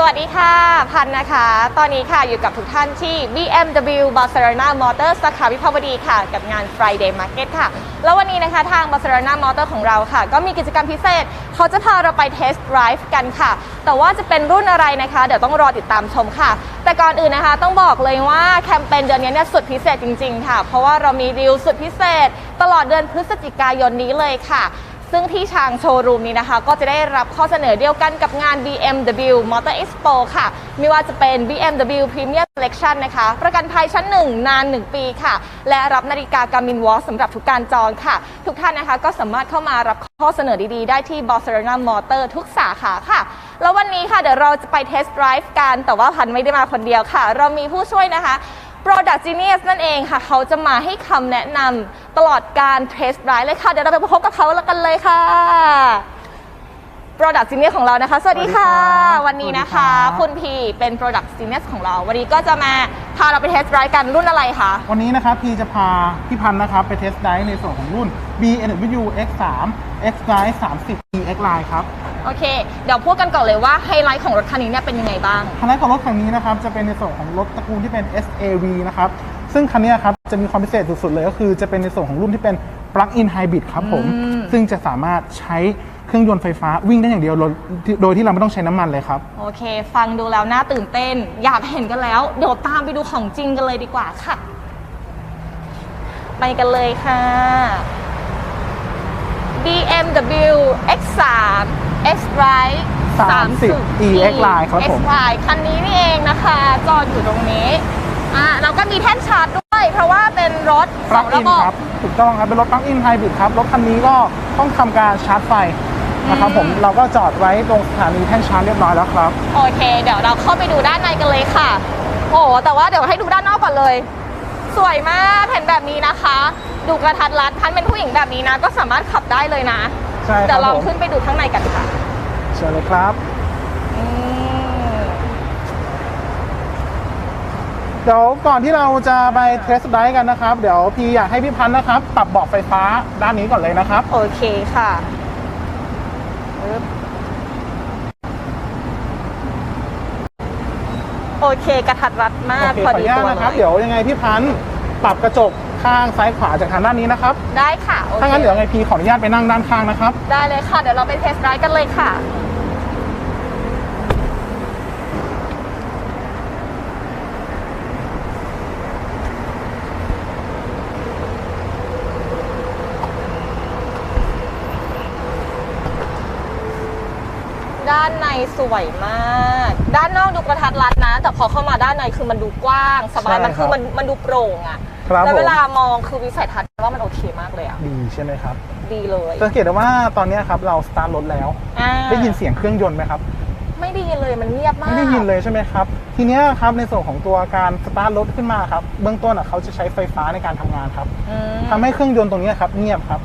สวัสดีค่ะพันนะคะ ตอนนี้ค่ะอยู่กับทุกท่านที่ BMW Barcelona Motor สาขาวิภาวดีค่ะ กับงาน Friday Market ค่ะ แล้ววันนี้นะคะทาง Barcelona Motor ของเราค่ะ ก็มีกิจกรรมพิเศษ เขาจะพาเราไป Test Drive กันค่ะ แต่ว่าจะเป็นรุ่นอะไรนะคะ เดี๋ยวต้องรอติดตามชมค่ะ แต่ก่อนอื่นนะคะ ต้องบอกเลยว่าแคมเปญเดือนนี้เนี่ยสุดพิเศษจริง ๆ ค่ะ เพราะว่าเรามีดีลสุดพิเศษ ตลอดเดือนพฤศจิกายนนี้เลยค่ะ ซึ่งที่ชางโชว์รูมนี้นะคะ ก็จะได้รับข้อเสนอเดียวกันกับงาน BMW Motor Expo ค่ะ ไม่ว่าจะเป็น BMW Premier Selection นะคะ ประกันภัยชั้น 1 นาน 1 ปีค่ะ และรับนาฬิกา Garmin Watch สำหรับทุกการจองค่ะ ทุกท่านนะคะก็สามารถเข้ามารับข้อเสนอดีๆ ได้ที่ Barcelona Motor ทุกสาขาค่ะ แล้ววันนี้ค่ะเดี๋ยวเราจะไป Test Drive กันแต่ว่าพันไม่ได้มาคนเดียวค่ะ เรามีผู้ช่วยนะคะ Product Genius นั่นเองค่ะ เขาจะมาให้คำแนะนำตลอดการเทสไ i ร e เลยค่ะ เดี๋ยวเราไปพบกับเขาแล้วกันเลยค่ะ Product Genius ของเรานะคะ สวัสดีค่ะ สวัสดีครับวันนี้นะคะ สวัสดีครับ คุณพีเป็น Product Genius ของเรา วันนี้ก็จะมาพาเราไปเทสไ i ร e กันรุ่นอะไรคะ วันนี้นะครับพี่จะพาพี่พันธ์นะครับไปเทสไดรฟ์ในส่วนของรุ่น BMW X3 X Drive 30 EX Line ครับ โอเค เดี๋ยวพูดกันก่อนเลยว่าไฮไลท์ของรถคันนี้เนี่ยเป็นยังไงบ้าง คันแรกของรถคันนี้นะครับจะเป็นในส่วนของรถตระกูลที่เป็น SAV นะครับซึ่งคันนี้ครับจะมีความพิเศษสุดๆเลยก็คือจะเป็นในส่วนของรุ่นที่เป็น Plug-in Hybrid ครับผม อืม ซึ่งจะสามารถใช้เครื่องยนต์ไฟฟ้าวิ่งได้อย่างเดียวโดยโดยที่เราไม่ต้องใช้น้ำมันเลยครับ โอเค ฟังดูแล้วน่าตื่นเต้น อยากเห็นกันแล้ว เดี๋ยวตามไปดูของจริงกันเลยดีกว่าค่ะ ไปกันเลยค่ะ BMW X3 X Drive 30 EX Line ครับผม X Line คันนี้นี่เองนะคะ จอดอยู่ตรงนี้อ่าแล้วก็มีแท่นชาร์จด้วย เพราะว่าเป็นรถสอง Plug-in ระบบครับ ถูกต้องครับ เป็นรถ Plug-in Hybrid ครับ รถคันนี้ก็ต้องทำการชาร์จไฟนะครับผม เราก็จอดไว้ตรงสถานีแท่นชาร์จเรียบร้อยแล้วครับ โอเค เดี๋ยวเราเข้าไปดูด้านในกันเลยค่ะ โอ้โหแต่ว่าเดี๋ยวให้ดูด้านนอกก่อนเลย สวยมากเห็นแบบนี้นะคะ ดูกระทัดรัดพันเป็นผู้หญิงแบบนี้นะ ก็สามารถขับได้เลยนะใช่คเดี๋รัยบวลองผมขึ้นไปดูข้างในกันค่ะเชิญเลยครับอืมเดี๋ยวก่อนที่เราจะไปเทสต์ไดรฟ์กันนะครับ เดี๋ยวพี่อยากให้พี่พันธ์นะครับปรับเบาะไฟฟ้าด้านนี้ก่อนเลยนะครับ โอเคค่ะปึ๊บโอเคกระทัดรัดมาโอกเคพขอออดีนุญาตตัวนะครับเลเดี๋ยยวยังไงพี่พันธ์ปรับกระจก ข้างซ้ายขวาจากทางด้านนี้นะครับ ได้ค่ะโอคถ้างั้นเดี๋ยวยังไงพี่ขออนุญาตไปนั่งด้านข้างนะครับ ได้เลยค่ะ เดี๋ยวเราไปเทสต์ไดรฟ์กันเลยค่ะ ด้านในสวยมาก ด้านนอกดูกระทัดรัดนะ แต่พอเข้ามาด้านในคือมันดูกว้าง สบาย ใช่มันคือครับมันมันดูโปร่งอะ ครับแล้วผมเวลามองคือวิสัยทัศน์ว่ามันโอเคมากเลยอะดีใช่ไหมครับ ดีเลยสังเกตได้ว่าตอนนี้ครับเราสตาร์ทรถแล้ว อ่าได้ยินเสียงเครื่องยนต์ไหมครับ ไม่ได้ยินเลยมันเงียบมาก ไม่ได้ยินเลยใช่ไหมครับ ทีเนี้ยครับในส่วนของตัวการสตาร์ทรถขึ้นมาครับ เบื้องต้นอะเขาจะใช้ไฟฟ้าในการทำงานครับอืมทำให้เครื่องยนต์ตรงเนี้ยครับเงียบครับ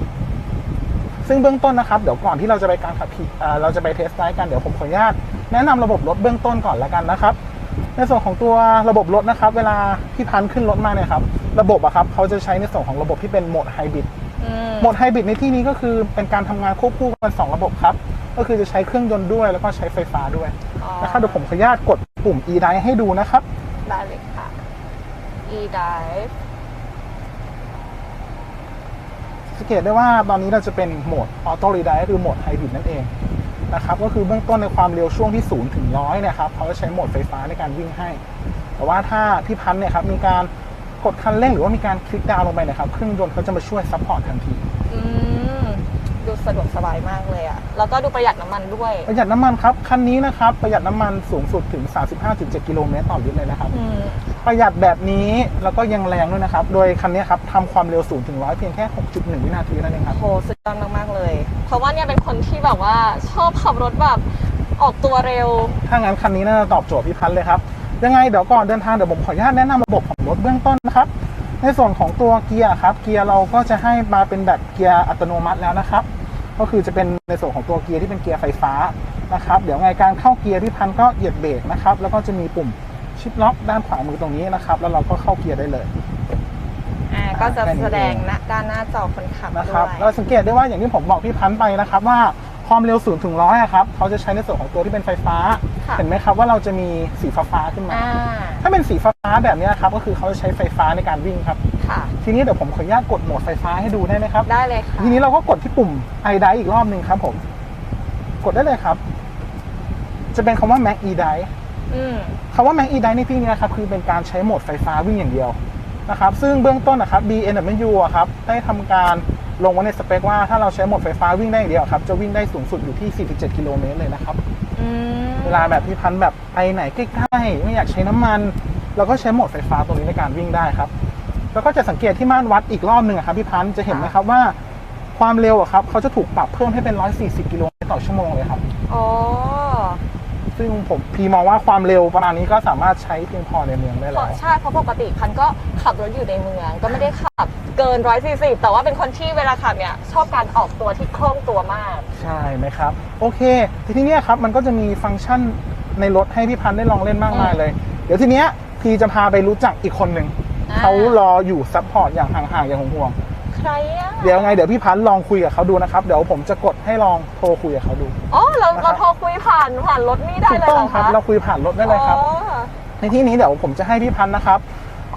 ซึ่งเบื้องต้นนะครับเดี๋ยวก่อนที่เราจะไปการขับขี่เอ่อเราจะไปเทสไดรฟ์กันเดี๋ยวผมขออนุญาตแนะนำระบบรถเบื้องต้นก่อนละกันนะครับ ในส่วนของตัวระบบรถนะครับ เวลาพี่พันธุ์ขึ้นรถมาเนี่ยครับ ระบบอะครับเขาจะใช้ในส่วนของระบบที่เป็นโหมดไฮบริดอืมโหมดไฮบริดในที่นี้ก็คือเป็นการทำงานควบคู่กันสองระบบครับ ก็คือจะใช้เครื่องยนต์ด้วยแล้วก็ใช้ไฟฟ้าด้วยอ๋อนะครับเดี๋ยวผมขออนุญาตกดปุ่ม e drive ให้ดูนะครับ ได้เลยค่ะ e drive สังเกตได้ว่าตอนนี้เราจะเป็นโหมดออโต้รีไดร์คือโหมดไฮบริดนั่นเองนะครับก็คือเบื้องต้นในความเร็วช่วงที่0ถึง100เนี่ยครับเขาจะใช้โหมดไฟฟ้าในการวิ่งให้ แต่ว่าถ้าพี่พันธ์เนี่ยครับมีการ กดคันเร่งหรือว่ามีการคลิกดาวน์ลงไปเนะครับเครื่องยนต์เขาจะมาช่วยซัพพอร์ตทันที อืมดูสะดวกสบายมากเลยอะแล้วก็ดูประหยัดน้ำมันด้วย ประหยัดน้ำมันครับคันนี้นะครับประหยัดน้ำมันสูงสุดถึง 35.7 กิโลเมตรต่อลิตรเลยนะครับ อืม ประหยัดแบบนี้แล้วก็ยังแรงด้วยนะครับ โดยคันนี้ครับทำความเร็ว0ถึง100เพียงแค่ 6.1 วินาทีนั่นเองครับ โหสุดยอดมาก ๆ เลย เพราะว่าเนี่ยเป็นคนที่แบบว่าชอบขับรถแบบออกตัวเร็ว ถ้างั้นคันนี้น่าจะตอบโจทย์พี่พันธ์เลยครับ ยังไงเดี๋ยวก่อนเดินทางเดี๋ยวผมขออนุญาตแนะนำระบบของรถเบื้องต้นนะครับ ในส่วนของตัวเกียร์ครับเกียร์เราก็จะให้มาเป็นแบบเกียร์อัตโนมัติแล้วนะครับ ก็คือจะเป็นในส่วนของตัวเกียร์ที่เป็นเกียร์ไฟฟ้านะครับ เดี๋ยวไงการเข้าเกียร์พี่พันธ์ก็เหยียบเบรกนะครับ แล้วก็จะมีปุ่มชิปล็อกด้านขวามือตรงนี้นะครับ แล้วเราก็เข้าเกียร์ได้เลยอ่าก็จะแค่นี้แสดงหน้าด้านหน้าจอคนขับนะคด้รับวยเราสังเกตได้ว่าอย่างที่ผมบอกพี่พันธ์ไปนะครับว่า ความเร็ว0ูนถึงร้อยครับเขาจะใช้ในส่วนของตัวที่เป็นไฟฟ้า ค่ะเห็นไหมครับว่าเราจะมีสีฟ้าๆขึ้นมา อ่าถ้าเป็นสีฟ้าๆแบบเนี้ยครับก็คือเขาจะใช้ไฟฟ้าในการวิ่งครับ ค่ะ ทีนี้เดี๋ยวผมขออนุญาตกดโหมดไฟฟ้าให้ดูได้ไหมครับ ได้เลยค่ะ ทีนี้เราก็กดที่ปุ่ม i d i อีกรอบหนึ่งครับผม กดได้เลยครับ จะเป็นคำว่า Mac e d i อืม คำว่า Mac e d i ในที่นี้นะครับคือเป็นการใช้โหมดไฟฟ้าวิ่งอย่างเดียวนะครับ ซึ่งเบื้องต้นนะครับ BMW อะครับได้ทำการ ลงไว้ในสเปคว่าถ้าเราใช้โหมดไฟฟ้าวิ่งได้อย่างเดียวครับ จะวิ่งได้สูงสุดอยู่ที่ 47 กิโลเมตรเลยนะครับ อืมเวลาแบบพี่พันธุ์แบบไปไหนใกล้ๆ ไม่อยากใช้น้ำมัน เราก็ใช้โหมดไฟฟ้าตรงนี้ในการวิ่งได้ครับ แล้วก็จะสังเกตที่ม่านวัดอีกรอบหนึ่งอะครับพี่พันธุ์จะเห็นไหมครับว่าความเร็วอะครับเขาจะถูกปรับเพิ่มให้เป็น 140 กิโลเมตรต่อชั่วโมงเลยครับ อ๋อ ซึ่งผมพีมองว่าความเร็วประมาณนี้ก็สามารถใช้เพียงพอในเมืองได้เพแล้ราะวใช่เพราะปกติพันก็ขับรถอยู่ในเมือง ก็ไม่ได้ขับเกิน140แต่ว่าเป็นคนที่เวลาขับเนี่ยชอบการออกตัวที่คล่องตัวมาก ใช่ไหมครับ โอเค ทีนี้เนี่ยครับมันก็จะมีฟังก์ชันในรถให้พี่พันธุ์ได้ลองเล่นมากมายเลย เดี๋ยวทีเนี้ยพีจะพาไปรู้จักอีกคนหนึ่งอ่า เขารออยู่ซัพพอร์ตอย่างห่างๆอย่างห่วงๆ ใครอะเดี๋ยวไงเดี๋ยวพี่พันธ์ลองคุยกับเขาดูนะครับ เดี๋ยวผมจะกดให้ลองโทรคุยกับเขาดู อ๋อเรานะครับเราโทรคุยผ่านผ่านรถนี่ได้ถูกเลยต้เหอรงอครับคะเราคุยผ่านรถได้เลยครับ อ๋อ ในที่นี้เดี๋ยวผมจะให้พี่พันธ์นะครับ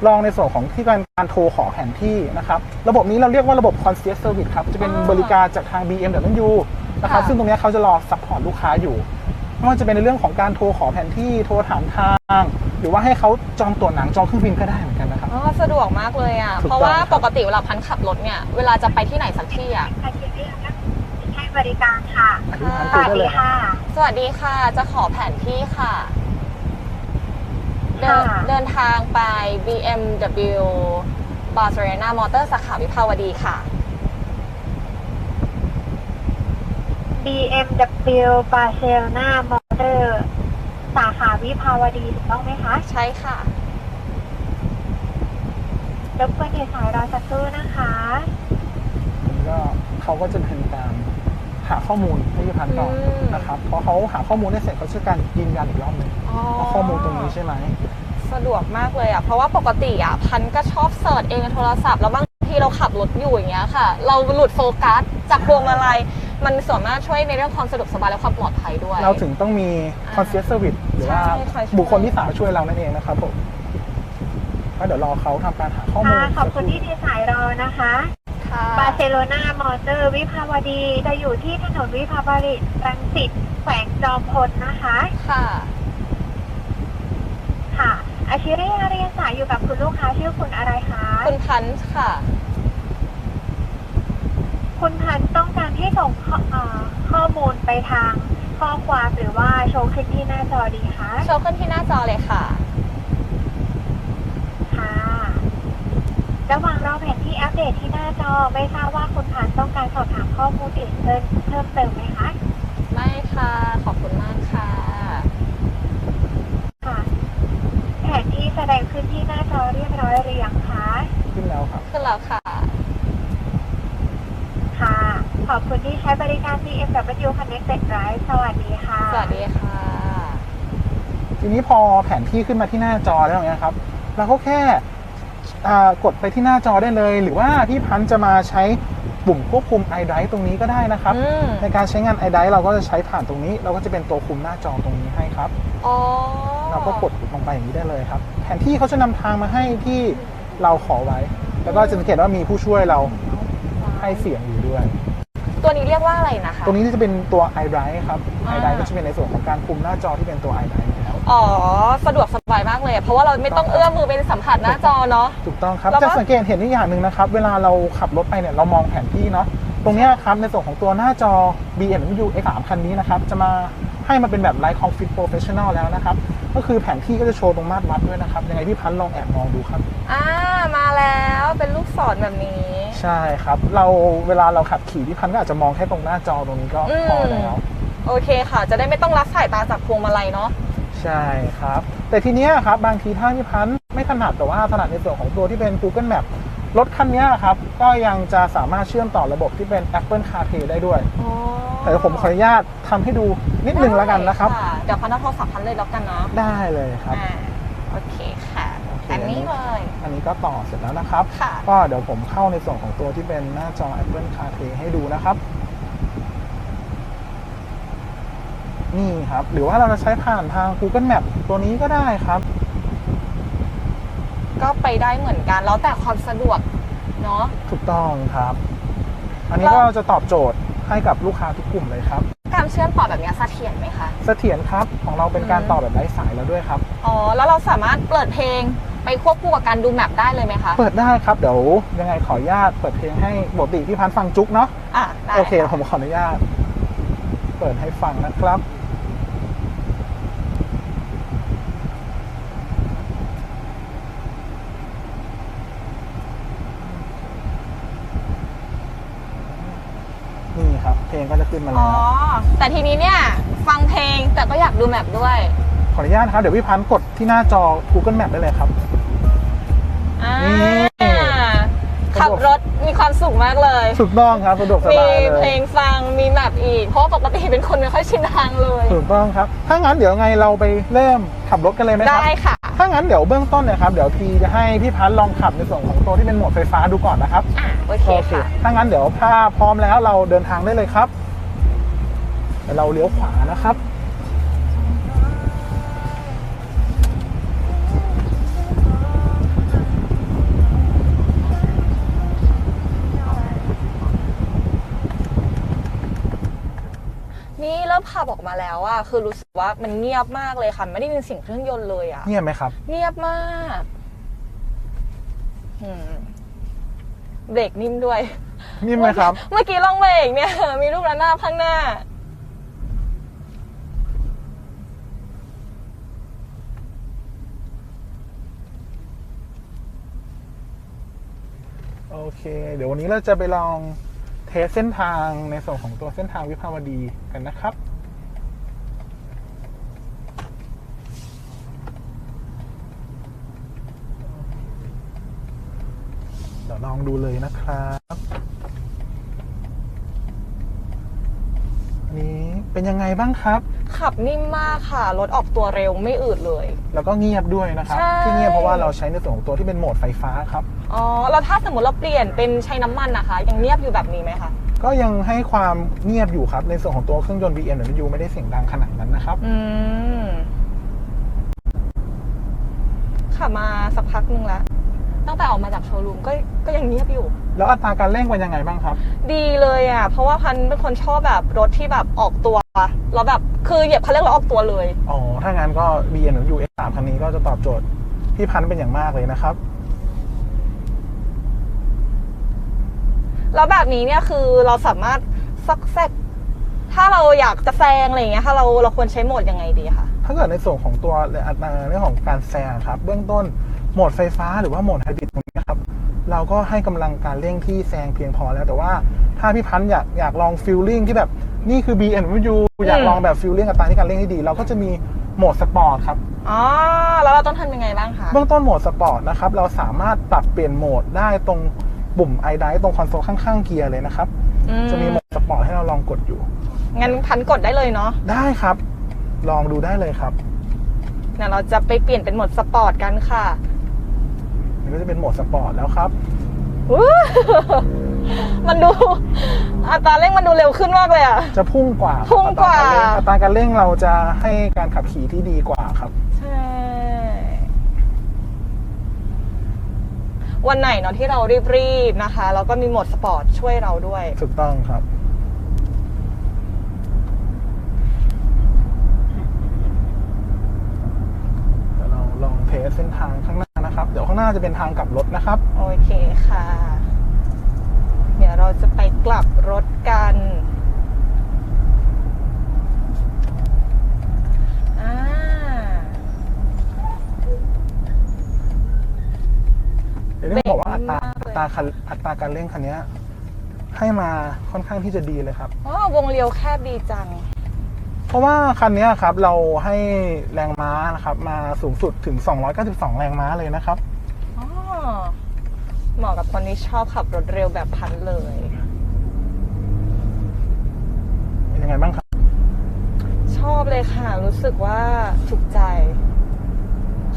ลองในส่วนของที่การการโทรขอแผนที่นะครับ ระบบนี้เราเรียกว่าระบบ concierge service ครับ จะเป็นบริการจากทาง BMW นะครับซึ่งตรงเนี้ยเขาจะรอซัพพอร์ตลูกค้าอยู่ ไม่ว่าจะเป็นในเรื่องของการโทรขอแผนที่ โทรถามทาง หรือว่าให้เขาจองตั๋วหนังจองเครื่องบินก็ได้เหมือนกันนะครับ อ๋อสะดวกมากเลยอะ ถูกต้อง เพราะว่าปกติเวลาพันขับรถเนี่ย เวลาจะไปที่ไหนสักที่อะคาเทียนะให้บริการค่ะอะพี่พันธ์สคุยวัสได้ดีเลยครับ ค่ะ สวัสดีค่ะ จะขอแผนที่ค่ะ เดินค่ะ เดินทางไป BMW Barcelona Motor สาขาวิภาวดีค่ะ BMW Barcelona Motor สาขาวิภาวดีถูกต้องไหมคะ ใช่ค่ะ รบกวนเดี๋ยวสายรอสักครู่นะคะก็เขาก็จะเป็นการหาข้อมูลให้พี่พันธ์ก่อนอืมนะครับพอเขาหาข้อมูลได้เสร็จเขาจะการยืนยันอีกรอบหนึ่งอ๋อว่าข้อมูลตรงนี้ใช่ไหมสะดวกมากเลยอะเพราะว่าปกติอะพันก็ชอบเสิร์ชเองในโทรศัพท์แล้วบางทีเราขับรถอยู่อย่างเงี้ยค่ะ เราหลุดโฟกัสจากพวงมาลัยมันสามารถช่วยในเรื่องความสะดวกสบายและความปลอดภัยด้วย เราถึงต้องมี concierge service หรือว่าใช่คอยช่วยบุคคลที่สามช่วยเรานั่นเองนะครับผม ก็เดี๋ยวรอเขาทำการหาข้อมูลค่ะขอบคุณที่ที่สายรอนะคะค่ะบาร์เซโลนามอเตอร์วิภาวดีจะอยู่ที่ถนนวิภาวดีรังสิตแขวงจอมพลนะคะ ค่ะ ค่ะ อาชิริยาเรียนสายอยู่กับคุณลูกค้าชื่อคุณอะไรคะ คุณพันธ์ค่ะ คุณพันธุ์ต้องการให้ส่งข้อเอ่อข้อมูลไปทางข้อความหรือว่าโชว์ขึ้นที่หน้าจอดีคะ โชว์ขึ้นที่หน้าจอเลยค่ะค่ะ ระหว่างรอแผนที่อัป เดตที่หน้าจอไม่ทราบว่าคุณพันธุ์ต้องการสอบถามข้อมูลอื่นเพิ่มเพิ่มเติมไหมคะ ไม่ค่ะ ขอบคุณมากค่ะ ค่ะแผนที่แสดงขึ้นที่หน้าจอเรียบร้อยหรือยังคะขึ้นแล้วครับ ขึ้นแล้วค่ะ ค่ะ ขอบคุณที่ใช้บริการ BMW Connected Drive สวัสดีค่ะ สวัสดีค่ะ ทีนี้พอแผนที่ขึ้นมาที่หน้าจอแล้วเนี่ยครับ เราก็แค่อ่า กดไปที่หน้าจอได้เลย หรือว่าพี่พันธ์จะมาใช้ปุ่มควบคุม iDrive ตรงนี้ก็ได้นะครับอืมในการใช้งาน iDrive เราก็จะใช้ผ่านตรงนี้ เราก็จะเป็นตัวคุมหน้าจอตรงนี้ให้ครับอ๋อเราก็กดลงไปอย่างนี้ได้เลยครับ แผนที่เขาจะนำทางมาให้ที่เราขอไว้ แล้วก็จะสังเกตว่ามีผู้ช่วยเราให้เสียงอยู่ด้วย ตัวนี้เรียกว่าอะไรนะคะตรงนี้จะเป็นตัว iDrive ครับอ่า iDrive ก็จะเป็นในส่วนของการคุมหน้าจอที่เป็นตัว iDrive แล้ว อ๋อสะดวกสบายมากเลย เพราะว่าเราไม่ต้องเอื้อมมือไปสัมผัสหน้าจอเนาะ ถูกต้องครับ แล้วก็ จะสังเกตเห็นอีกอย่างหนึ่งนะครับ เวลาเราขับรถไปเนี่ยเรามองแผนที่เนาะ ตรงเนี้ยครับในส่วนของตัวหน้าจอ BMW X3 คันนี้นะครับ จะมาให้มันเป็นแบบ Light Config Professional แล้วนะครับ ก็คือแผนที่ก็จะโชว์ตรงมาตรวัดด้วยนะครับ ยังไงพี่พันธ์ลองแอบมองดูครับ อ่ามาแล้วเป็นลูกศรแบบนี้ ใช่ครับ เราเวลาเราขับขี่พี่พันธ์ก็อาจจะมองแค่ตรงหน้าจอตรงนี้ก็อืมพอแล้ว โอเคค่ะ จะได้ไม่ต้องรับสายตาจากพวงมาลัยเนาะ ใช่ครับ แต่ทีเนี้ยครับบางทีถ้าพี่พันธ์ไม่ถนัดแต่ว่าถนัดในส่วนของตัวที่เป็น Google Map รถคันเนี้ยครับ ก็ยังจะสามารถเชื่อมต่อระบบที่เป็น Apple CarPlay ได้ด้วย อ๋อแต่เดี๋ยวผมขออนุญาตทำให้ดูนิดนึงแล้วกันนะครับ ได้เดี๋ยวพันเอาโทรศัพท์พันเลยแล้วกันเนาะได้เลยครับ อ่าโอเคค่ะโอเคอันนี้เลยอันนี้ก็ต่อเสร็จแล้วนะครับ ค่ะ ก็เดี๋ยวผมเข้าในส่วนของตัวที่เป็นหน้าจอ Apple CarPlay ให้ดูนะครับ นี่ครับ หรือว่าเราจะใช้ผ่านทาง Google Map ตัวนี้ก็ได้ครับ ก็ไปได้เหมือนกัน แล้วแต่ความสะดวกเนาะถูกต้องครับ อันนี้แล้วก็จะตอบโจทย์ให้กับลูกค้าทุกกลุ่มเลยครับ การเชื่อมต่อแบบเนี้ยเสถียรไหมคะ เสถียรครับ ของเราเป็นการอืมต่อแบบไร้สายแล้วด้วยครับ อ๋อ แล้วเราสามารถเปิดเพลงไปควบคู่กับการดูแมปได้เลยไหมคะ เปิดได้ครับ เดี๋ยวยังไงขออนุญาตเปิดเพลงให้ปกติพี่พันธ์ฟังจุกเนาะ อะ ได้ โอเค ผมขออนุญาต เปิดให้ฟังนะครับนี่ครับ เพลงก็จะ ขึ้นมาอ๋แล้อว แต่ทีนี้เนี่ยฟังเพลงแต่ก็อยากดูแมปด้วย ขออนุญาตครับ เดี๋ยวพี่พันธ์กดที่หน้าจอ Google Map ได้เลยครับ อ่านี่ขับรถมีความสุขมากเลย ถูกต้องครับสะดวกสมีบายเลเพลยงฟังมีแมปอีก เพราะว่าปกติเป็นคนไม่ค่อยชินทางเลย ถูกต้องครับ ถ้างั้นเดี๋ยวไงเราไปเริ่มขับรถกันเลยไหมครับ ได้ค่ะ ถ้างั้นเดี๋ยวเบื้องต้นเนี่ยครับ เดี๋ยวทีจะให้พี่พันธ์ลองขับในส่วนของตัวที่เป็นโหมดไฟฟ้าดูก่อนนะครับอะ โอเคค่ะ ถ้างั้นเดี๋ยวถ้าพร้อมแล้วเราเดินทางได้เลยครับ เดี๋ยวเราเลี้ยวขวานะครับนี่เริ่มขับออกมาแล้วอะคือรู้สึกว่ามันเงียบมากเลยค่ะ ไม่ได้ยินเสียงเครื่องยนต์เลยอะเงียบไหมครับ เงียบมากอืมเบรกนิ่มด้วยเงียบไหมครับ เมื่อกี้ลองเบรกเนี่ย มีลูกระนาบข้างหน้า โอเค เดี๋ยววันนี้เราจะไปลองเทสเส้นทางในส่วนของตัวเส้นทางวิภาวดีกันนะครับเดี๋ยวลองดูเลยนะครับอันนี้เป็นยังไงบ้างครับ ขับนิ่มมากค่ะ รถออกตัวเร็วไม่อืดเลย แล้วก็เงียบด้วยนะครับใช่ที่เงียบเพราะว่าเราใช้ในส่วนของตัวที่เป็นโหมดไฟฟ้าครับ อ๋อแล้วถ้าสมมติเราเปลี่ยนเป็นใช้น้ำมันนะคะ ยังเงียบอยู่แบบนี้ไหมคะก็ยังให้ความเงียบอยู่ครับในส่วนของตัวเครื่องยนต์ BMW ไม่ได้เสียงดังขนาดนั้นนะครับ อืมขับมาสักพักหนึ่งแล้วตั้งแต่ออกมาจากโชว์รูมก็ก็ยังเงียบอยู่ แล้วอัตราการเร่งเป็นยังไงบ้างครับ ดีเลยอะ เพราะว่าพันเป็นคนชอบแบบรถที่แบบออกตัวแล้วแบบคือเหยียบคันเร่งแล้วออกตัวเลย อ๋อ ถ้างั้นก็ BMW X3 คันนี้ก็จะตอบโจทย์พี่พันธุ์เป็นอย่างมากเลยนะครับ แล้วแบบนี้เนี่ยคือเราสามารถซักแซกถ้าเราอยากจะแซงอะไรอย่างเงี้ยถ้าเราเราควรใช้โหมดยังไงดีคะถ้าเกิดในส่วนของตัวอัตราเรื่องของการแซงครับ เบื้องต้นโหมดไฟฟ้าหรือว่าโหมดไฮบริดตรงนี้ครับเราก็ให้กำลังการเร่งที่แซงเพียงพอแล้วแต่ว่าถ้าพี่พันธุ์อยากอยากลองฟิลลิ่งที่แบบนี่คือ BMW อยากลองแบบฟิลลิ่งอัตราที่การเร่งที่ดี เราก็จะมีโหมดสปอร์ตครับอ๋อแล้วเราต้องทำยังไงบ้างคะเบื้องต้นโหมดสปอร์ตนะครับเราสามารถปรับเปลี่ยนโหมดได้ตรง ปุ่มไอไดตรงคอนโซลข้างๆเกียร์เลยนะครับ อืจะมีโหมดสปอร์ตให้เราลองกดอยู่ งั้นพันกดได้เลยเนาะได้ครับ ลองดูได้เลยครับเดี๋ยวเราจะไปเปลี่ยนเป็นโหมดสปอร์ตกันค่ะนี่ก็จะเป็นโหมดสปอร์ตแล้วครับ อู้ มันดู อัตราเร่งมันดูเร็วขึ้นมากเลยอะจะพุ่งกว่าครับพุ่งกว่า อัตราการเร่งอัตราการเร่งเราจะให้การขับขี่ที่ดีกว่าครับ ใช่ วันไหนเนาะที่เรารีบๆนะคะ แล้วก็มีโหมดสปอร์ตช่วยเราด้วย ถูกต้องครับ เดี๋ยวเราลองเทสเส้นทางข้างหน้านะครับ เดี๋ยวข้างหน้าจะเป็นทางกลับรถนะครับ โอเคค่ะ เดี๋ยวเราจะไปกลับรถกันอ่า เดี๋ยวนี้บอกว่าอัตราเบรกดีมากเลยอัตราคันอัตราการเร่งคันเนี้ยให้มาค่อนข้างที่จะดีเลยครับอ๋อวงเลี้ยวแคบดีจัง เพราะว่าคันเนี้ยครับเราให้แรงม้านะครับมาสูงสุดถึง 292 แรงม้าเลยนะครับอ๋อเหมาะกับคนที่ชอบขับรถเร็วแบบพันเลยเป็นยังไงบ้างครับ ชอบเลยค่ะ รู้สึกว่าถูกใจ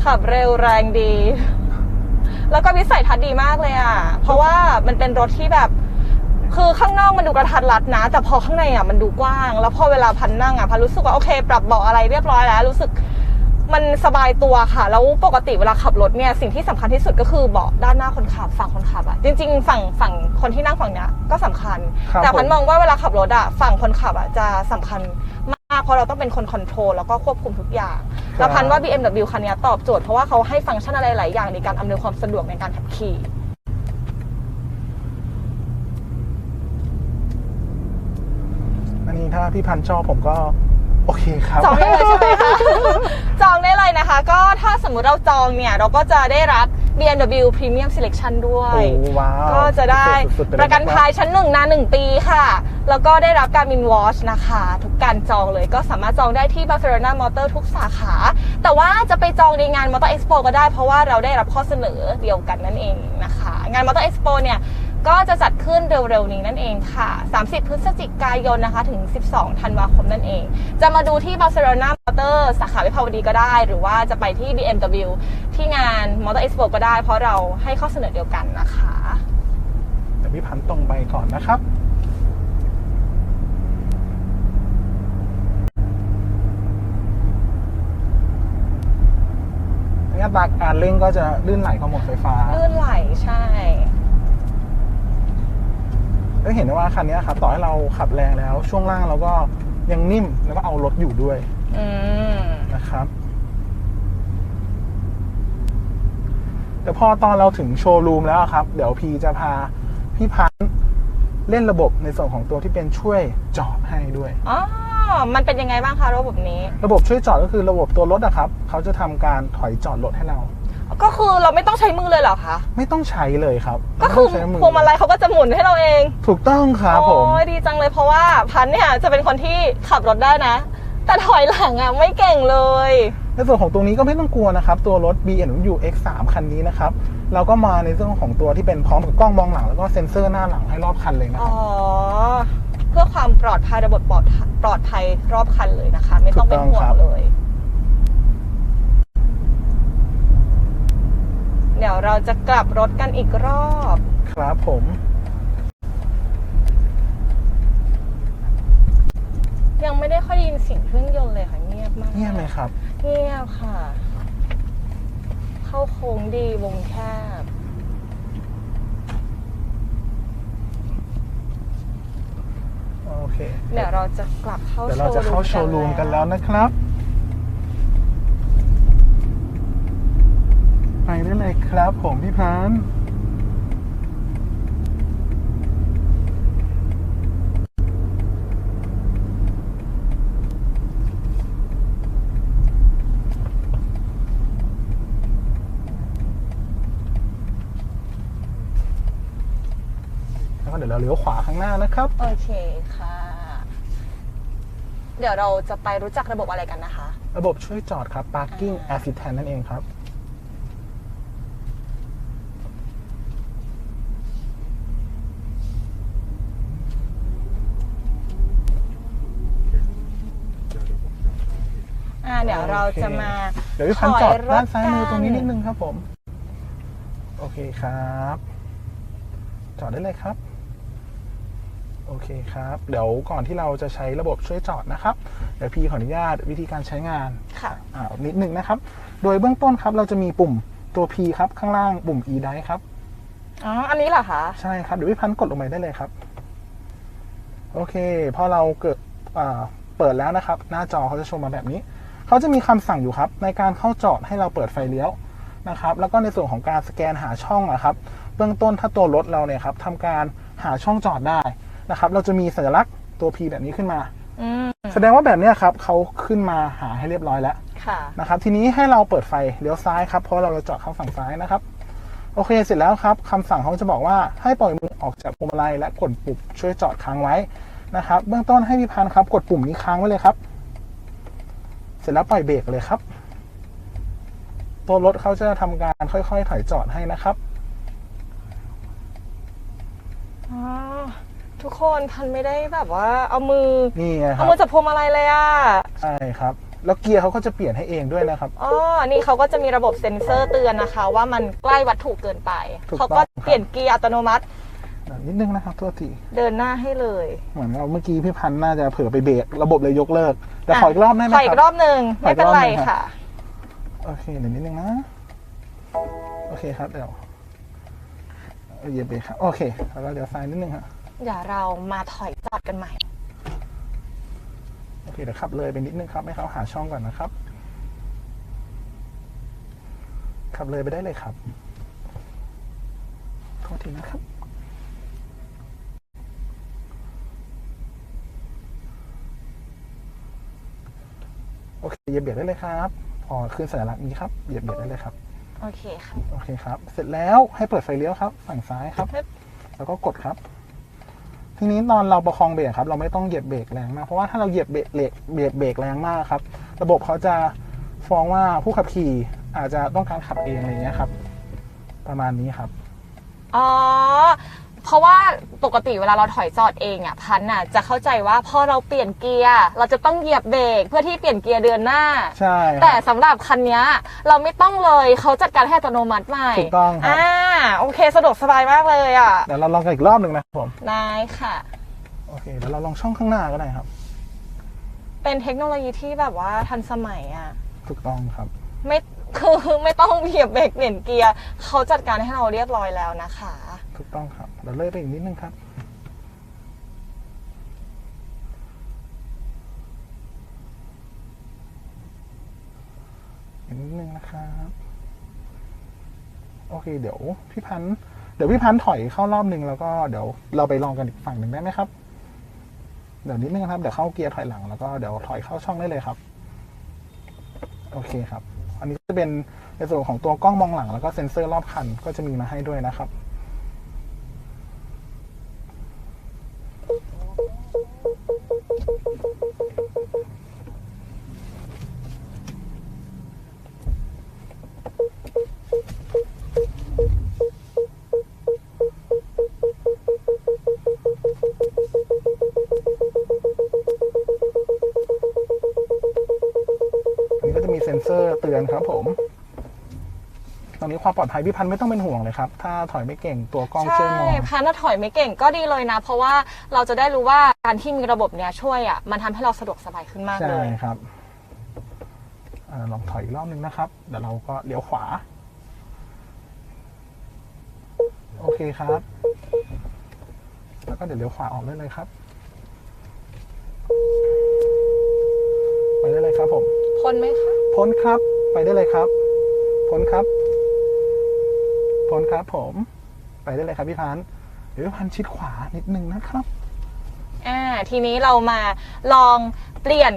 ขับเร็วแรงดี แล้วก็วิสัยทัศน์ดีมากเลยอะ เพราะว่ามันเป็นรถที่แบบ คือข้างนอกมันดูกระทัดรัดนะ แต่พอข้างในอะมันดูกว้าง แล้วพอเวลาพันนั่งอะพันรู้สึกว่าโอเค ปรับเบาะอะไรเรียบร้อยแล้ว รู้สึกมันสบายตัวค่ะ แล้วปกติเวลาขับรถเนี่ยสิ่งที่สำคัญที่สุดก็คือเบาะด้านหน้าคนขับฝั่งคนขับอะจริง ๆ ฝั่งฝั่งคนที่นั่งฝั่งเนี้ยก็สำคัญครับแต่พันผมมองว่าเวลาขับรถอะฝั่งคนขับอะจะสำคัญมากเพราะเราต้องเป็นคนคอนโทรลแล้วก็ควบคุมทุกอย่าง แล้วพันว่า BMW คันนี้ตอบโจทย์เพราะว่าเขาให้ฟังก์ชันอะไรหลายอย่างในการอำนวยความสะดวกในการขับขี่อันนี้ถ้าพี่พันธุ์ชอบผมก็โอเคครับจองได้เลยใช่ไหมคะ จองได้เลยนะคะ ก็ถ้าสมมุติเราจองเนี่ย เราก็จะได้รับ BMW Premium Selection ด้วย โอ้ว้าวก็จะได้สุดๆไปเลยประกันนะครับภัยชั้นหนึ่งนานหนึ่งปีค่ะ แล้วก็ได้รับการมินวอชนะคะ ทุกการจองเลยก็สามารถจองได้ที่ Barcelona Motor ทุกสาขา แต่ว่าจะไปจองในงาน Motor Expo ก็ได้เพราะว่าเราได้รับข้อเสนอเดียวกันนั่นเองนะคะ งาน Motor Expo เนี่ย ก็จะจัดขึ้นเร็วๆนี้นั่นเองค่ะ 30 พฤศจิกายนนะคะ ถึง 12 ธันวาคมนั่นเอง จะมาดูที่ Barcelona Motor สาขาวิภาวดีก็ได้ หรือว่าจะไปที่ BMW ที่งาน Motor Expo ก็ได้ เพราะเราให้ข้อเสนอเดียวกันนะคะเดี๋ยวพี่พันธุ์ตรงไปก่อนนะครับอัตราการเร่งก็จะลื่นไหลกว่าหมดไฟฟ้า ลื่นไหลใช่ ก็เห็นได้ว่าคันนี้ครับต่อให้เราขับแรงแล้ว ช่วงล่างเราก็ยังนิ่มแล้วก็เอารถอยู่ด้วยอืมนะครับ แต่พอตอนเราถึงโชว์รูมแล้วครับ เดี๋ยวพีจะพาพี่พันธุ์เล่นระบบในส่วนของตัวที่เป็นช่วยจอดให้ด้วยอ๋อมันเป็นยังไงบ้างคะระบบนี้ ระบบช่วยจอดก็คือระบบตัวรถอะครับ เขาจะทำการถอยจอดรถให้เรา ก็คือเราไม่ต้องใช้มือเลยเหรอคะ ไม่ต้องใช้เลยครับก็คือไม่ต้งใช้มืพวงมาลัยเขาก็จะหมุนให้เราเองถูกต้องครับผม โอ้ยดีจังเลยเพราะว่าพันเนี่ยจะเป็นคนที่ขับรถได้นะ แต่ถอยหลังอะไม่เก่งเลย ในส่วนของตรงนี้ก็ไม่ต้องกลัวนะครับ ตัวรถ BMW X3 คันนี้นะครับเราก็มาในเรื่องของตัวที่เป็นพร้อมกับกล้องมองหลังแล้วก็เซ็นเซอร์หน้าหลังให้รอบคันเลยนะคอ๋รัอ บ เพื่อความปลอดภัยระบบปลอดปลอดภัยรอบคันเลยนะคะ ไม่ต้องเป็นถูกต้องห่วครังบเลย เดี๋ยวเราจะกลับรถกันอีกรอบ ครับผม ยังไม่ได้ค่อยได้ยินเสียงเครื่องยนต์เลยค่ะเงียบมากเงียบไหมครับ เงียบค่ะ เข้าโค้งดีวงแคบโอเค เดี๋ยวเราจะกลับเข้าเดี๋ยวเราจะเข้าโชว์รูมกันแล้วนะครับ ไปได้เลย ครับผมพี่พันธุ์แล้วก็เดี๋ยวเราเลี้ยวขวาข้างหน้านะครับ โอเคค่ะ เดี๋ยวเราจะไปรู้จักระบบอะไรกันนะคะ ระบบช่วยจอดครับ parking assistant นั่นเองครับ อ่า เดี๋ ยวเราจะมาเดี๋ยวพี่พันธุ์จอดถยรถด้านซ้ายมือตรงนี้กันิดนึงครับผม โอเคครับ จอดได้เลยครับ โอเคครับ เดี๋ยวก่อนที่เราจะใช้ระบบช่วยจอดนะครับ เดี๋ยวพี่ขออนุญาตวิธีการใช้งานค่ะอ่านิดหนึ่งนะครับ โดยเบื้องต้นครับเราจะมีปุ่มตัว P ครับข้างล่างปุ่ม E ได้ครับอ๋ออันนี้เหรอคะใช่ครับเดี๋ยวพี่พันธุ์กดลงไปได้เลยครับ โอเคพอเราเกิดอ่าเปิดแล้วนะครับ หน้าจอเขาจะโชว์มาแบบนี้ เขาจะมีคำสั่งอยู่ครับ ในการเข้าจอดให้เราเปิดไฟเลี้ยวนะครับ แล้วก็ในส่วนของการสแกนหาช่องอะครับ เบื้องต้นถ้าตัวรถเราเนี่ยครับทำการหาช่องจอดได้นะครับ เราจะมีสัญลักษณ์ตัว P แบบนี้ขึ้นมาอืมแสดงว่าแบบเนี้ยครับเขาขึ้นมาหาให้เรียบร้อยแล้วค่ะนะครับ ทีนี้ให้เราเปิดไฟเลี้ยวซ้ายครับเพราะเราจะจอดข้างฝั่งซ้ายนะครับ โอเคเสร็จแล้วครับคำสั่งเขาจะบอกว่าให้ปล่อยมือออกจากพวงมาลัยและกดปุ่มช่วยจอดค้างไว้นะครับ เบื้องต้นให้พี่พันธ์ครับ กดปุ่มนี้ค้างไว้เลยครับเส ร็จแล้วปล่อยเบรกเลยครับ ตัวรถเขาจะทำการค่อยๆถอยจอดให้นะครับ อ๋อทุกคนพันไม่ได้แบบว่าเอามือ นี่ไงคเอารับมือจับพวงมาลัยเลยอะ ใช่ครับ แล้วเกียร์เขาก็จะเปลี่ยนให้เองด้วยนะครับ อ๋อ นี่เขาก็จะมีระบบเซ็นเซอร์เตือนนะคะ ว่ามันใกล้วัตถุเกินไป ถูกต้อง เขาก็เปลี่ยนเกียร์อัตโนมัติเดี๋ยว นิดนึงนะครับโทษทีเดินหน้าให้เลย เหมือนเราเมื่อกี้พี่พันธ์น่าจะเผื่อไปเบรกระบบเลยยกเลิก แต่ขออีกรอบได้ไหมขคออีรับกรอบหนึ่งขออีไม่กเป็นรอบไรหนึ่งครับค่ะ โอเคเดี๋ยวนิดนึงนะ โอเคครับเดี๋ยวเอาเหยียบเบรกครับโอเคแล้วก็เดี๋ยวซ้ายนิดนึงฮะเดี๋ยวเรามาถอยจอดกันใหม่ โอเคเดี๋ยวขับเลยไปนิดนึงครับให้เขาหาช่องก่อนนะครับ ขับเลยไปได้เลยครับโทษทีนะครับ เคเหยียบเบรกได้เลยครับ พอขึ้นสัญลักษณ์นี้ครับเหยียบเบรกได้เลยครับ โอเคค่ะ โอเคครับ เสร็จแล้วให้เปิดไฟเลี้ยวครับ ฝั่งซ้ายครับ ครับ แล้วก็กดครับ ทีนี้ตอนเราประคองเบรกครับ เราไม่ต้องเหยียบเบรกแรงมาก เพราะว่าถ้าเราเหยียบเบรกเบรกเบรกเบรกแรงมากครับ ระบบเขาจะฟ้องว่าผู้ขับขี่อาจจะต้องการขับเองอะไรเงี้ยครับ ประมาณนี้ครับ อ๋อ เพราะว่าปกติเวลาเราถอยจอดเองอะพันน่ะจะเข้าใจว่าพอเราเปลี่ยนเกียร์เราจะต้องเหยียบเบรกเพื่อที่เปลี่ยนเกียร์เดือนหน้า ใช่ครับ แต่สำหรับคันเนี้ยเราไม่ต้องเลยเขาจัดการให้อัตโนมัติใหม่ถูกต้องครับ อ่าโอเคสะดวกสบายมากเลยอะเดี๋ยวเราลองกันอีกรอบหนึ่งนะครับผม ได้ค่ะ โอเคเดี๋ยวเราลองช่องข้างหน้าก็ได้ครับ เป็นเทคโนโลยีที่แบบว่าทันสมัยอะ ถูกต้องครับ ไม่คือไม่ต้องเหยียบเบรกเปลี่ยนเกียร์เขาจัดการให้เราเรียบร้อยแล้วนะคะ ถูกต้องครับเดี๋ยวเลยไปอีกนิดนึงครับ อีกนิดนึงนะครับ โอเค เดี๋ยวพี่พันธ์เดี๋ยวพี่พันธ์ถอยเข้ารอบนึงแล้วก็เดี๋ยวเราไปลองกันอีกฝั่งหนึ่งได้ไหมครับ เดี๋ยวนิดนึงครับ เดี๋ยวเข้าเกียร์ถอยหลังแล้วก็เดี๋ยวถอยเข้าช่องได้เลยครับ โอเคครับ อันนี้จะเป็นในส่วนของตัวกล้องมองหลังแล้วก็เซ็นเซอร์รอบคันก็จะมีมาให้ด้วยนะครับ อันนี้ก็จะมีเซ็นเซอร์เตือนครับผม ตอนนี้ความ ปลอดภัยพี่พันธ์ไม่ต้องเป็นห่วงเลยครับ ถ้าถอยไม่เก่งตัวกล้องใช่ช่วยมองพันถ้าถอยไม่เก่งก็ดีเลยนะ เพราะว่าเราจะได้รู้ว่าการที่มีระบบเนี้ยช่วยอะมันทำให้เราสะดวกสบายขึ้นมากใช่เลยครับอาลองถอยอีกรอบหนึ่งนะครับ เดี๋ยวเราก็เลี้ยวขวา โอเคครับ แล้วก็เดี๋ยวเลี้ยวขวาออกได้เลยครับ ไปได้เลยครับผม พ้นไหมคะ พ้นครับ ไปได้เลยครับ พ้นครับ พ้นครับผม ไปได้เลยครับพี่พันธ์เดี๋ยวพี่พันธ์ชิดขวานิดนึงนะครับ อ่า ทีนี้เรามาลองเปลี่ยน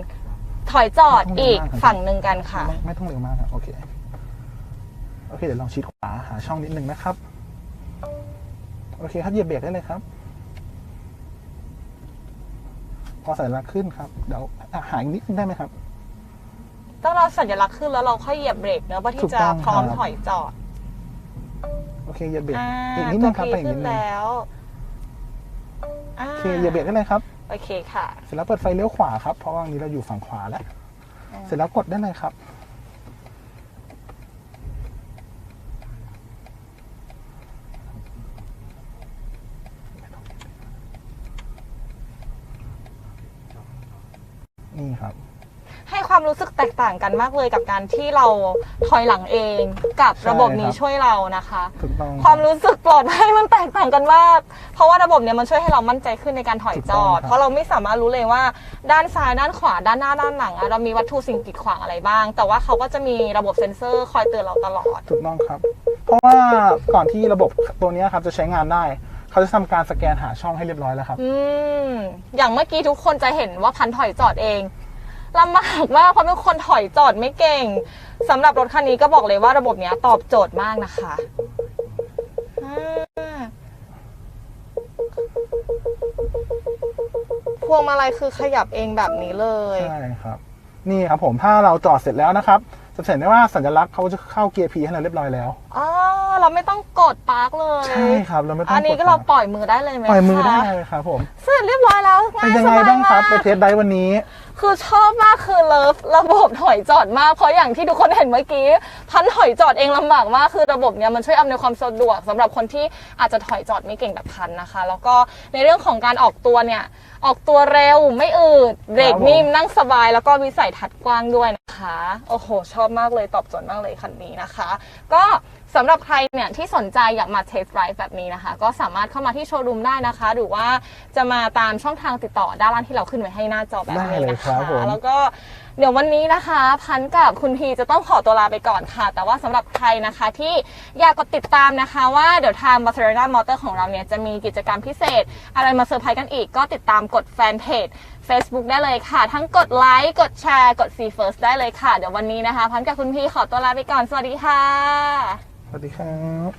ถอยจอดอีกฝั่งหนึ่งกันค่ะ ไม่ไม่ต้องเร็วมากครับโอเค โอเค เดี๋ยวลองชิดขวาหาช่องนิดนึงนะครับ โอเคครับเหยียบเบรกได้เลยครับ พอสัญลักษณ์ขึ้นครับ เดี๋ยวอะหาอีกนิดนึงได้ไหมครับ ต้องเราสัญลักษณ์ขึ้นแล้วเราค่อยเหยียบเบรกเนอะเพื่อถูที่กจะต้องพร้อมครับถอยจอด โอเคเหยียบเบรกอ่าอีกนิดตันึวงครับพีไปอีกขึ้นินดนึงแล้วอ่าโอเคเหยียบเบรกได้เลยครับ โอเคค่ะ เสร็จแล้วเปิดไฟเลี้ยวขวาครับ เพราะว่าวันนี้เราอยู่ฝั่งขวาแล้วอ่าเสร็จแล้วกดได้เลยครับ นี่ครับ ให้ ความรู้สึกแตกต่างกันมากเลยกับการที่เราถอยหลังเองกับระบบนี้ใช่ครับช่วยเรานะคะ ถูกต้องความรู้สึกปลอดภัยมันแตกต่างกันมากเพราะว่าระบบเนี้ยมันช่วยให้เรามั่นใจขึ้นในการถอยจอด เพราะเราไม่สามารถรู้เลยว่า ด้านซ้ายด้านขวาด้านหน้าด้านหลังอะเรามีวัตถุสิ่งกีดขวางอะไรบ้าง แต่ว่าเขาก็จะมีระบบเซ็นเซอร์คอยเตือนเราตลอด ถูกต้องครับ เพราะว่าก่อนที่ระบบตัวเนี้ยครับจะใช้งานได้เขาจะทำการสแกนหาช่องให้เรียบร้อยแล้วครับ อืม อย่างเมื่อกี้ทุกคนจะเห็นว่าพันถอยจอดเอง ลำบากมากเพราะเป็นคนถอยจอดไม่เก่งสำหรับรถคันนี้ก็บอกเลยว่าระบบเนี้ยตอบโจทย์มากนะคะพวงมาลัยคือขยับเองแบบนี้เลย ใช่ครับ นี่ครับผมถ้าเราจอดเสร็จแล้วนะครับ จะเห็นได้ว่าสัญลักษณ์เขาจะเข้าเกียร์ P ให้เราเรียบร้อยแล้วอ๋อเราไม่ต้องกดปาร์กเลยใช่ครับเราไม่ต้องอันนี้ดก็เราครับปล่อยมือได้เลยไหมปล่อยมือคะได้เลยครับผมเสร็จเรียบร้อยแล้วง่าเป็นยยังสไงบายบ้างครับมากไปเทสได้วันนี้ คือชอบมากคือเลิฟระบบถอยจอดมากเพราะอย่างที่ทุกคนเห็นเมื่อกี้ พันถอยจอดเองลำบากมากคือระบบเนี้ยมันช่วยอำนวยความสะดวกสำหรับคนที่อาจจะถอยจอดไม่เก่งแบบพันนะคะ แล้วก็ในเรื่องของการออกตัวเนี่ย ออกตัวเร็วไม่อืดเบรกนิ่มนั่งสบายแล้วก็วิสัยทัศน์กว้างด้วยนะคะ โอ้โห ชอบมากเลยตอบโจทย์มากเลยคันนี้นะคะ ก็ สำหรับใครเนี่ยที่สนใจอยากมาเทสไรด์แบบนี้นะคะ ก็สามารถเข้ามาที่โชว์รูมได้นะคะ หรือว่าจะมาตามช่องทางติดต่อด้านล่างที่เราขึ้นไว้ให้หน้าจอแบบได้นี้เลยนะครัคะบผมแล้วก็เดี๋ยววันนี้นะคะ พันกับคุณพีจะต้องขอตัวลาไปก่อนค่ะ แต่ว่าสำหรับใครนะคะที่อยากกดติดตามนะคะว่าเดี๋ยวทาง b a r c e l o n a Motor ของเราเนี่ยจะมีกิจกรรมพิเศษ อะไรมาเซอร์ไพรส์กันอีก ก็ติดตามกดแฟนเพจ Facebook ได้เลยค่ะ ทั้งกดไลค์กดแชร์กด See First ได้เลยค่ะ เดี๋ยววันนี้นะคะ พันกับคุณพีขอตัวลาไปก่อนสวัสดีค่ะ สวัสดีครับ